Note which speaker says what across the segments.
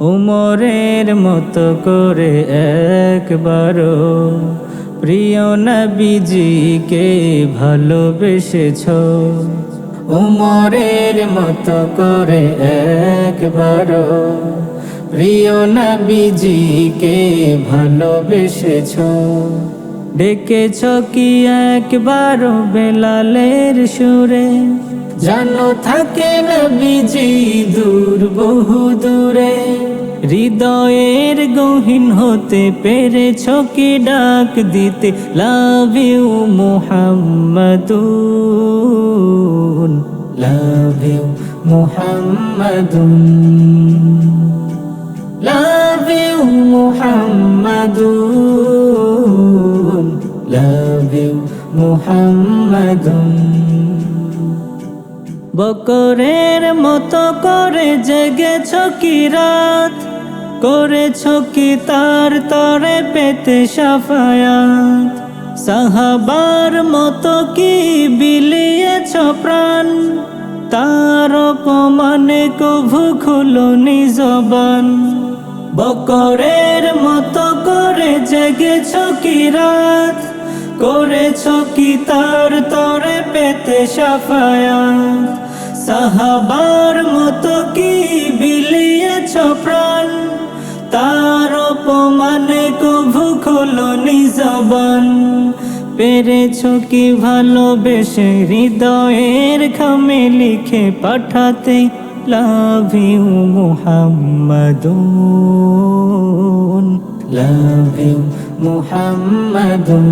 Speaker 1: উমরের মতো করে একবারও। প্রিয় নবীজিকে ভালোবেসেছ। উমরের মতো করে একবারও। প্রিয় নবীজিকে ভালোবেসেছ। ডেকেছ কি একবারও বেলালের সুরে? জানো থাকে নবীজি দূর, বহু দূরে। হৃদয়ের গহীন হতে পেরেছ কি ডাক দিতে? Love you মুহাম্মাদুন love you মুহাম্মাদুন love you মুহাম্মাদুন love you মুহাম্মাদুন। বকরের মতো করে জেগেছ কি রাত? করেছ কি তার তরে পেতে সাফায়াত? সাহাবার মতো কি বিলিয়েছ প্রাণ? তার অপমানে কভু খুলো নিজবান বকরের মতো করে জেগেছ কি রাত? করেছ কি তার তরে পেতে সাফায়াত? সাহাবার মতো কি বিলিয়েছ প্রাণ? তার অপমানে কভু খোলো নিজবান পেরেছ কি ভালোবেসে হৃদয়ের খামে লিখে পাঠাতে? Love you মুহাম্মাদুন love you মুহাম্মাদুন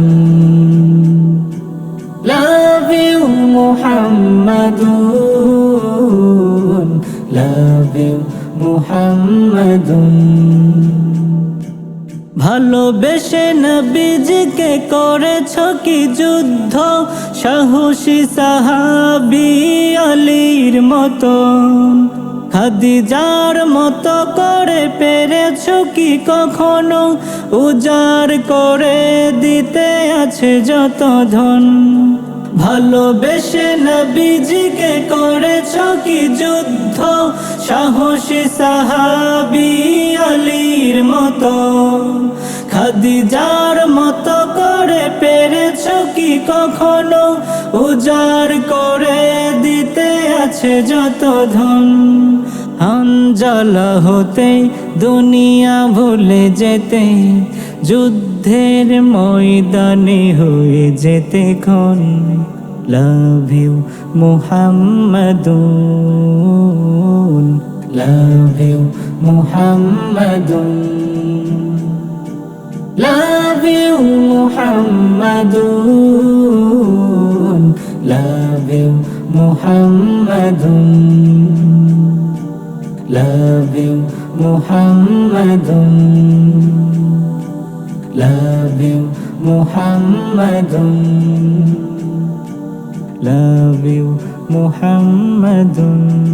Speaker 1: love you মুহাম্মাদুন। ভালোবেসে নবীজিকে করেছ কি যুদ্ধ? সাহসী সাহাবি আলীর মতো। খাদিজার মতো করে পেরেছ কি কখনো? উজাড় করে দিতে আছে যত ধন। ভালোবেসে নবীজিকে করেছ কি যুদ্ধ? সাহসী সাহাবি আলীর মতো। খাদিজার মতো করে পেরেছ কি কখনো? উজাড় করে দিতে আছে যত ধন। আঞ্জালা হতে দুনিয়া ভুলে যেতে, যুদ্ধের ময়দানে হয়ে যেতে ক্ষণ। Love you মুহাম্মাদুন, love you মুহাম্মাদুন। Love you মুহাম্মাদুন, love you মুহাম্মাদুন। Love you মুহাম্মাদুন love you মুহাম্মাদুন love you মুহাম্মাদুন